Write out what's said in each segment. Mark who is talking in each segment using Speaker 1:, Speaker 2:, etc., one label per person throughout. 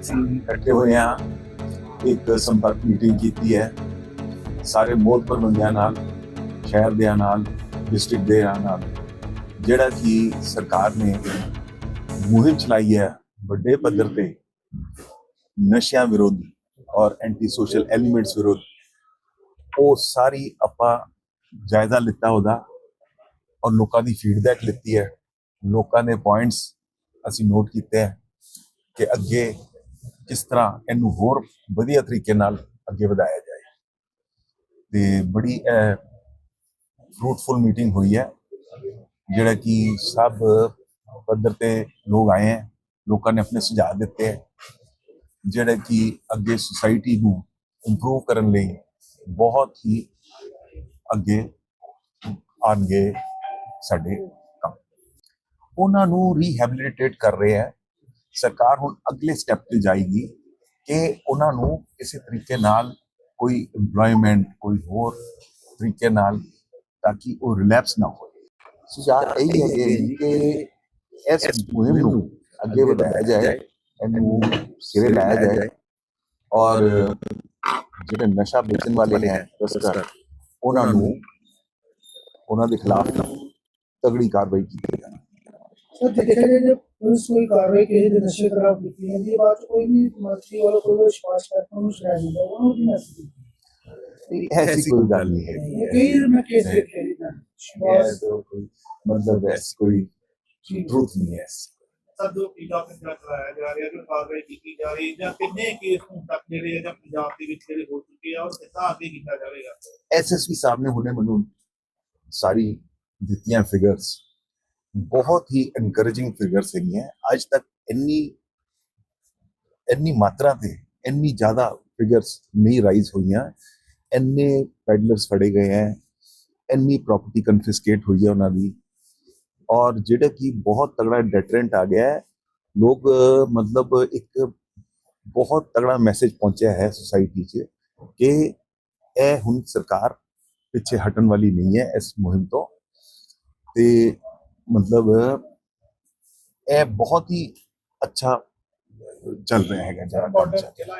Speaker 1: ਅਸੀਂ ਇਕੱਠੇ ਹੋਏ ਹਾਂ। ਇੱਕ ਸੰਪਰਕ ਮੀਟਿੰਗ ਕੀਤੀ ਹੈ। ਸਾਰੇ ਮੋਹਤਪੁਰ ਬੰਦਿਆਂ ਨਾਲ, ਸ਼ਹਿਰ ਦੇ ਨਾਲ ਡਿਸਟ੍ਰਿਕਟ ਦੇ ਨਾਲ। ਜਿਹੜਾ ਕਿ ਸਰਕਾਰ ਨੇ ਮੁਹਿੰਮ ਚਲਾਈ ਹੈ ਵੱਡੇ ਪੱਧਰ ਤੇ ਨਸ਼ਿਆਂ ਵਿਰੁੱਧ ਔਰ ਐਂਟੀ ਸੋਸ਼ਲ ਐਲੀਮੈਂਟਸ ਵਿਰੁੱਧ, ਉਹ ਸਾਰੀ ਆਪਾਂ ਜਾਇਜ਼ਾ ਲਿੱਤਾ ਉਹਦਾ ਔਰ ਲੋਕਾਂ ਦੀ ਫੀਡਬੈਕ ਲਿੱਤੀ ਹੈ। ਲੋਕਾਂ ਦੇ ਪੁਆਇੰਟਸ ਅਸੀਂ ਨੋਟ ਕੀਤੇ ਹੈ ਕਿ ਅੱਗੇ ਕਿਸ ਤਰ੍ਹਾਂ ਇਹਨੂੰ ਹੋਰ ਵਧੀਆ ਤਰੀਕੇ ਨਾਲ ਅੱਗੇ ਵਧਾਇਆ ਜਾਏ। ਤੇ ਬੜੀ ਫਰੂਟਫੁਲ ਮੀਟਿੰਗ ਹੋਈ ਹੈ, ਜਿਹੜਾ ਕਿ ਸਭ ਪੱਧਰ ਤੇ ਲੋਕ ਆਏ ਹੈ, ਲੋਕਾਂ ਨੇ ਆਪਣੇ ਸੁਝਾਅ ਦਿੱਤੇ ਹੈ, ਜਿਹੜਾ ਕਿ ਅੱਗੇ ਸੁਸਾਇਟੀ ਨੂੰ ਇੰਪਰੂਵ ਕਰਨ ਲਈ ਬਹੁਤ ਹੀ ਅੱਗੇ ਆਣਗੇ ਸਾਡੇ ਕੰਮ। ਉਹਨਾਂ ਨੂੰ ਰੀਹੈਬਿਲਿਟੇਟ ਕਰ ਰਹੇ ਹੈ ਸਰਕਾਰ ਹੁਣ ਅਗਲੇ ਸਟੈਪ ਤੇ ਜਾਏਗੀ ਕਿ ਉਹਨਾਂ ਨੂੰ ਕਿਸੇ ਤਰੀਕੇ ਨਾਲ ਕੋਈ EMPLOYMENT ਕੋਈ ਹੋਰ ਤਰੀਕੇ ਨਾਲ ਤਾਂ ਕਿ ਉਹ ਰਿਲੈਪਸ ਨਾ ਹੋਵੇ ਸੁਝਾਅ ਇਹ ਹੈ ਕਿ ਇਸ ਮੁਹਿੰਮ ਨੂੰ ਅੱਗੇ ਵਧਾਇਆ ਜਾਏ ਇਹਨੂੰ ਸਿਰੇ ਲਾਇਆ ਜਾਏ। ਔਰ ਜਿਹੜੇ ਨਸ਼ਾ ਵੇਚਣ ਵਾਲੇ ਹੈ ਤਸਕਰ ਉਹਨਾਂ ਨੂੰ ਉਹਨਾਂ ਦੇ ਖਿਲਾਫ ਤਗੜੀ ਕਾਰਵਾਈ ਕੀਤੀ ਜਾਏ
Speaker 2: ਸਰ ਦੇਖਿਆ ਜਾਏ ਜੇ ਪੁਲਿਸ ਕੋਈ ਕਾਰਵਾਈ ਕਿਸੇ ਦੇ ਨਸ਼ੇ ਖਿਲਾਫ ਕੀਤੀ ਜਾਂਦੀ ਹੈ ਬਾਅਦ 'ਚ ਕੋਈ ਵੀ ਮਰਜ਼ੀ ਵਾਲਾ ਕੋਈ ਵਿਸ਼ਵਾਸ ਕਰਤਾ ਨੂੰ ਸ਼ਰਾਬ ਦਿੰਦਾ ਉਹਨੂੰ ਕੀ ਮੈਸੇਜ
Speaker 1: ਨਹੀਂ, ਐਸੀ ਕੋਈ ਗੱਲ ਨਹੀਂ ਹੈ
Speaker 2: ਕਈ ਮੈਂ ਕੇਸ ਦੇਖੇ ਜੀ ਮੈਂ ਵਿਸ਼ਵਾਸ
Speaker 1: ਕੋਈ ਮਤਲਬ ਐਸ ਕੋਈ
Speaker 2: ਜੀ
Speaker 1: ਟਰੂਥ ਨਹੀਂ ਹੈ
Speaker 3: ਸਰ ਜੋ ਪੀਲਾ ਪੰਜਾਬ ਚਲਾਇਆ ਜਾ ਰਿਹਾ ਜੋ ਕਾਰਵਾਈ ਕੀਤੀ ਜਾ ਰਹੀ ਹੈ ਜਾਂ ਕਿੰਨੇ ਕੇਸ ਹੁਣ ਤੱਕ ਜਿਹੜੇ ਆ ਜਾਂ ਪੰਜਾਬ ਦੇ ਵਿੱਚ ਜਿਹੜੇ ਹੋ ਚੁੱਕੇ ਆ ਔਰ ਕਿੱਦਾਂ ਅੱਗੇ ਕੀਤਾ ਜਾਵੇਗਾ
Speaker 1: ਐਸਐਸਪੀ ਸਾਹਿਬ ਨੇ ਹੁਣੇ ਮੈਨੂੰ ਸਾਰੀ ਦਿੱਤੀਆਂ ਫਿਗਰਸ ਬਹੁਤ ਹੀ ਐਨਕਰੇਜਿੰਗ ਫਿਗਰਸ ਹੈਗੀਆਂ। ਅੱਜ ਤੱਕ ਇੰਨੀ ਇੰਨੀ ਮਾਤਰਾ ਤੇ ਇੰਨੀ ਜ਼ਿਆਦਾ ਫਿਗਰਸ ਨਹੀਂ ਰਾਈਜ਼ ਹੋਈਆਂ। ਇੰਨੇ ਪੈਡਲਰਸ ਫੜੇ ਗਏ ਹੈ ਇੰਨੀ ਪ੍ਰਾਪਰਟੀ ਕਨਫਿਸਕੇਟ ਹੋਈ ਹੈ ਉਹਨਾਂ ਦੀ। ਔਰ ਜਿਹੜਾ ਕਿ ਬਹੁਤ ਤਗੜਾ ਡੈਟਰੈਂਟ ਆ ਗਿਆ ਹੈ ਲੋਕ, ਮਤਲਬ ਇੱਕ ਬਹੁਤ ਤਗੜਾ ਮੈਸੇਜ ਪਹੁੰਚਿਆ ਹੈ ਸੋਸਾਇਟੀ 'ਚ ਕਿ ਇਹ ਹੁਣ ਸਰਕਾਰ ਪਿੱਛੇ ਹਟਣ ਵਾਲੀ ਨਹੀਂ ਹੈ ਇਸ ਮੁਹਿੰਮ ਤੋਂ। ਤੇ ਮਤਲਬ ਇਹ ਬਹੁਤ ਹੀ ਅੱਛਾ ਚੱਲ ਰਿਹਾ ਹੈਗਾ ਜਿਹੜਾ ਕੰਮ
Speaker 3: ਬਾਰਡਰ
Speaker 1: ਚੱਲ ਰਿਹਾ।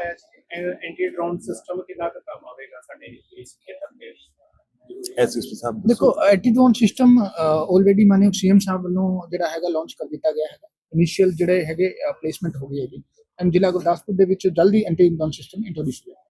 Speaker 3: ਹੈ ਐਂਟੀ ਡਰੋਨ ਸਿਸਟਮ ਕਿੰਨਾ ਕੁ ਕੰਮ ਆਵੇਗਾ ਸਾਡੇ ਇਸ ਖੇਤਰ ਦੇ
Speaker 1: ਐਸਐਸਪੀ ਸਾਹਿਬ।
Speaker 4: ਦੇਖੋ ਐਟੀਟਿਊਡ ਸਿਸਟਮ ਆਲਰੇਡੀ ਮਾਨਯੋਗ ਸੀਐਮ ਸਾਹਿਬ ਵੱਲੋਂ ਜਿਹੜਾ ਹੈਗਾ ਲਾਂਚ ਕਰ ਦਿੱਤਾ ਗਿਆ ਹੈਗਾ। ਇਨੀਸ਼ੀਅਲ ਜਿਹੜੇ ਹੈਗੇ ਪਲੇਸਮੈਂਟ ਹੋ ਗਈ ਹੈਗੀ। ਐਂਡ ਜ਼ਿਲ੍ਹਾ ਗੁਰਦਾਸਪੁਰ ਦੇ ਵਿੱਚ ਜਲਦੀ ਐਂਟੀ ਡਰੋਨ ਸਿਸਟਮ ਇੰਟਰੋਡਿਊਸ ਹੋਇਆ।